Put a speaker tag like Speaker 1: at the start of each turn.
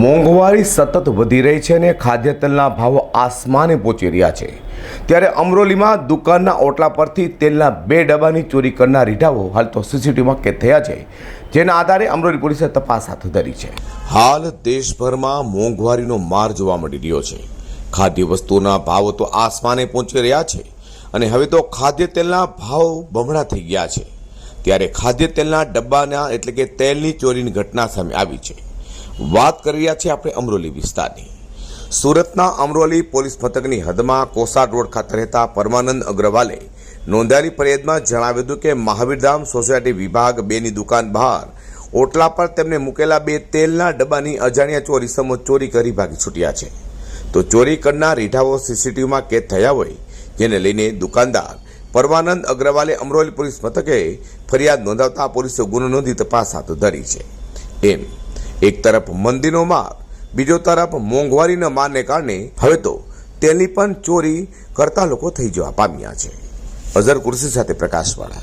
Speaker 1: મોંઘવારી સતત વધી રહી છે અને ખાદ્ય તેલના ભાવ આસમાને પહોંચી રહ્યા છે. ત્યારે અમરોલીમાં દુકાનના ઓટલા પરથી તેલના બે ડબ્બાની ચોરી કરનાર રીઢાઓ હાલ તો સીસીટીવીમાં કેદ થયા છે, જેના આધારે અમરોલી પોલીસે તપાસ હાથ ધરી છે. હાલ દેશભરમાં મોંઘવારીનો માર જોવા મળી રહ્યો છે. ખાદ્ય વસ્તુઓના ભાવો તો આસમાને પહોંચી રહ્યા છે અને હવે તો ખાદ્ય તેલના ભાવ બમણા થઈ ગયા છે. ત્યારે ખાદ્ય તેલના ડબ્બાના એટલે કે તેલની ચોરીની ઘટના સામે આવી છે. વાત કરી રહ્યા છીએ આપણે અમરોલી વિસ્તારની. સુરતના અમરોલી પોલીસ મથકની હદમાં કોસાડ રોડ ખાતે રહેતા પરમાનંદ અગ્રવાલે નોંધાયેલી ફરિયાદમાં જણાવ્યું હતું કે મહાવીરધામ સોસાયટી વિભાગ બેની દુકાન બહાર ઓટલા પર તેમને મૂકેલા બે તેલના ડબ્બાની અજાણ્યા ચોરી સમો ચોરી કરી ભાગી છૂટ્યા છે. તો ચોરી કરનાર રીઢાઓ સીસીટીવીમાં કેદ થયા હોય, જેને લઈને દુકાનદાર પરમાનંદ અગ્રવાલે અમરોલી પોલીસ મથકે ફરિયાદ નોંધાવતા પોલીસે ગુનો નોંધી તપાસ હાથ ધરી છે. એમ એક તરફ મંદીનો માર બીજો તરફ મોંઘવારીના મારને કારણે હવે તો તેની પણ ચોરી કરતા લોકો થઈ જવા પામ્યા છે. અઝર કુર્સી સાથે પ્રકાશવાળા.